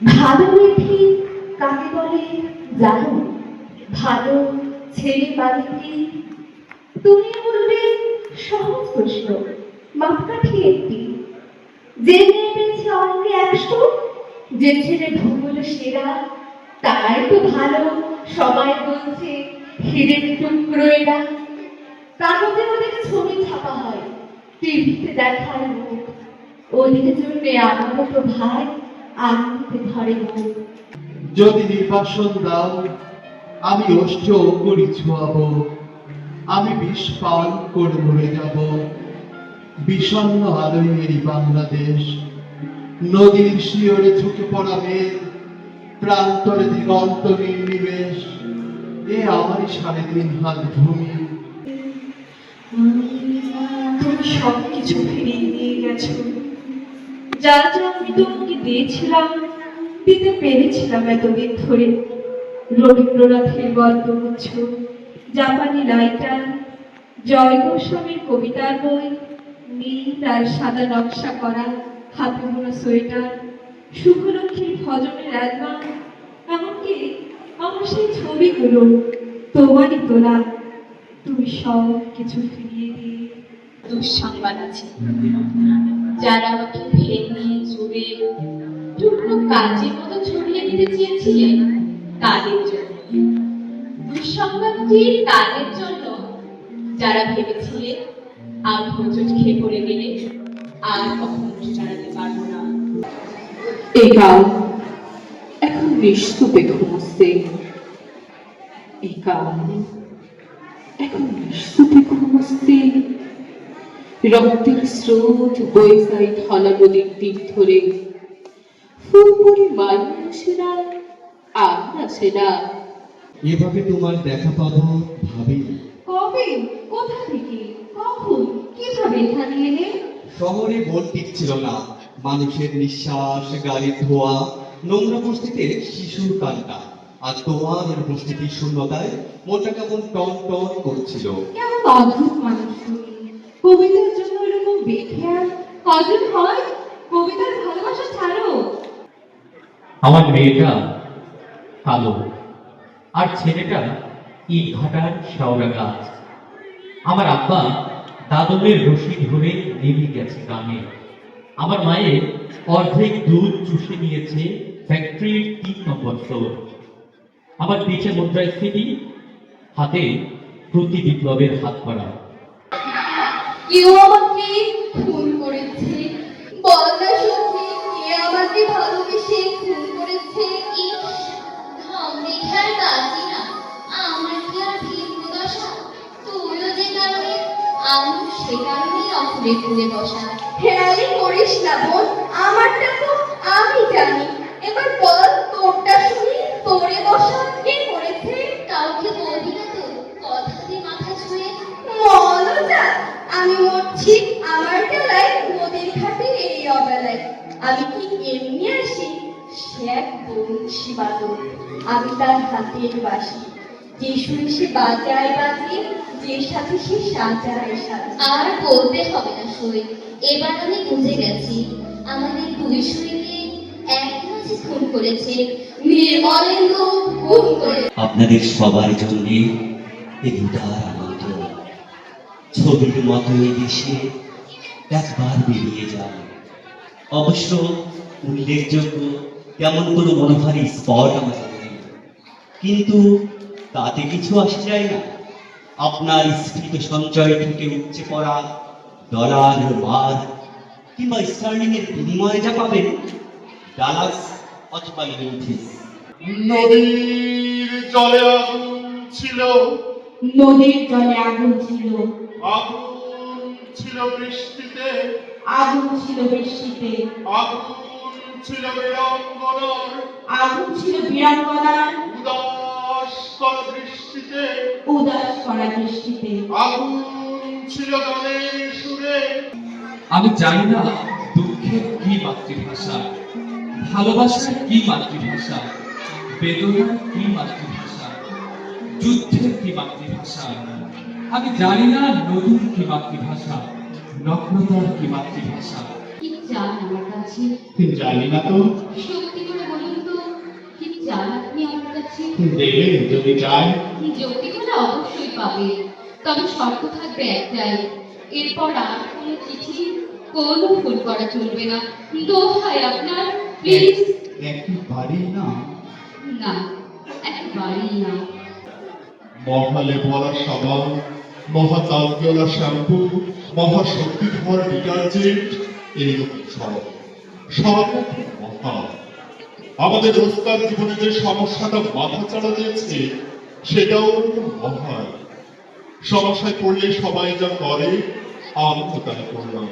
ভালো মেথি কাকে বলে জানো? ভালো ছেলে বাড়িতে? তুমি বলবে, সহজ প্রশ্ন, মাপকাঠি একটি। যে মেয়ে পেয়েছে অঙ্কে একশো। যে ছেলে ভূগোল সেরা তারাই তো ভালো। সবাই বলছে, হিরের টুকরো এরা। কাগজে ওদের ছবি ছাপা হয়, টিভিতে দেখায় মুখ ওদিকে জন্যে আমার মতো ভাই আনন্দে ধরে যদি নির্বাসন দাও আমি অষ্ট করি ছোয়াব। আমি বিষ পান করে মরে যাব। বিষণ্ণ আলোয় এই বাংলাদেশ। নদীর শিওরে ঝুঁকে পড়া মেঘ প্রান্তরে দিগন্ত নির্নিমেষ। এ আমারই সাড়ে তিন হাত ভূমি। তুমি সব কিছু ফিরিয়ে নিয়ে গেছো। যা যা আমি তোমাকে দিয়েছিলাম দিতে পেরেছিলাম এতদিন ধরে। রবীন্দ্রনাথের গল্পগুচ্ছ জাপানি লাইটার জয় গোস্বামীর কবিতার বই, নীল আর সাদা নকশা করা হাতে বোনা সোয়েটার শুভলক্ষ্মীর ভজনের অ্যালবাম, এমনকি আমার সেই ছবিগুলো তোমারই তোলা। তুমি সব কিছু ফিরিয়ে দিয়ে দুঃসংবাদ আছে। যারা আমাকে ভেঙে চুরে টুকরো কাজের মতো ছড়িয়ে দিতে চেয়েছিলেন তাদের জন্য। দুঃসংবাদটি তাদের জন্য। যারা ভেবেছিলেন খেয়ে পড়ে গেলে আর কখনো পারব না। এই এখন নিঃস্তুপে ঘুমোচ্ছে। এই এখন রক্তের স্রোত বয়ে যায় ধলা নদীর দিক ধরে। ফুলপুরি এভাবে তোমার দেখা পাবো ভাবি। কবে? কোথা থেকে? কখন? কীভাবে এখানে এলে? শহরে না। মানুষের নিঃশ্বাস গাড়ির ধোয়া নোংরা বস্তিতে শিশুর কান্না। আর তোমার উপস্থিতির শূন্যতায় মনটা কেমন টন টন করছিল। কেমন অদ্ভুত মানুষ কবিতার জন্য এরকম বেখেয়াল কজন হয়? কবিতার ভালোবাসা ছাড়ো আমার মেয়েটা কালো। আর ছেলেটা ইট ভাটার শেওড়া গাছ। আমার আব্বা দাদনের রশি ধরে নেমে গেছে গ্রামে। আমার মায়ের অর্ধেক দুধ চুষে নিয়েছে ফ্যাক্টরির তিন নম্বর ফ্লোর আমার পিঠে মুদ্রাস্ফীতি হাতে প্রতি বিপ্লবের হাত করা কেউ আমাকে কারণেই ফুলে বসা হেয়ালি করিস না বোন, আমারটা তো আমি জানি। এবার বল, তোরটা শুনি, তোরে বসা কে করেছে? কাউকে বলবি না তো, কথা দিয়ে মাথা ছুঁয়ে। মলতা আমি মরছি আমার গেলায় নদীর ঘাটে এই অবেলায়। আমি কি এমনি আসি? সে এক বংশী বাদক আমি তার হাতের বাসি যে সুরে সে বাজায় বাজে যে সাথে সে সাজায় সাজে আর বলতে হবে না সই। এবার আমি বুঝে গেছি আমাদের দুই সইকে এক মাঝে খুন করেছে নির্মলেন্দু খুন করে আপনাদের সবার জন্য এই উদার ছবির মতো এই দেশে একবার বেরিয়ে যান। অবশ্য উল্লেখযোগ্য তেমন কোনো মনোহারী স্পট আমাদের কিন্তু তাতে কিছু আসে যায় না। আপনার স্ফীত সঞ্চয় থেকে উপচে পড়া ডলার মার কিংবা স্টার্লিং এর বিনিময়ে যা পাবেন ডালাস অথবা ইউথিস নদীর জলে আগুন ছিল। নদীর জলে আগুন ছিল। আগুন ছিল বৃষ্টিতে। আগুন ছিল বৃষ্টিতে। আগুন ছিল বিড়ম্বনার। আগুন ছিল বীরাঙ্গনার উদাস কর বৃষ্টিতে উদাস করা দৃষ্টিতে। আগুন ছিল গানের সুরে। আমি জানি না দুঃখের কি মাতৃভাষা ভালোবাসার কি মাতৃভাষা বেদনার কি মাতৃভাষা যুদ্ধের কি মাতৃভাষা। আমি জানি না নদীর কি মাতৃভাষা নগ্নতার কি মাতৃভাষা। কি চান আমার কাছে? জানি না তো। দেবে যদি চাই যৌক্তিক হলে অবশ্যই পাবে। তবে শর্ত থাকবে একটাই এরপর আর কোনো চিঠি কোনো ফুল করা চলবে না। দোহাই আপনার প্লিজ একেবারেই না না একবারই না মহালে ভরা সাবান মহাতালজলা শ্যাম্পু মহাশক্তিধর ডিটারজেন্ট এইরকম সব সব মহা আমাদের রোজকার জীবনে যে সমস্যাটা মাথা চাড়া দিয়েছে, সেটাও মহান। সমস্যায় পড়লে সবাই যা করে আমি তাই করলাম।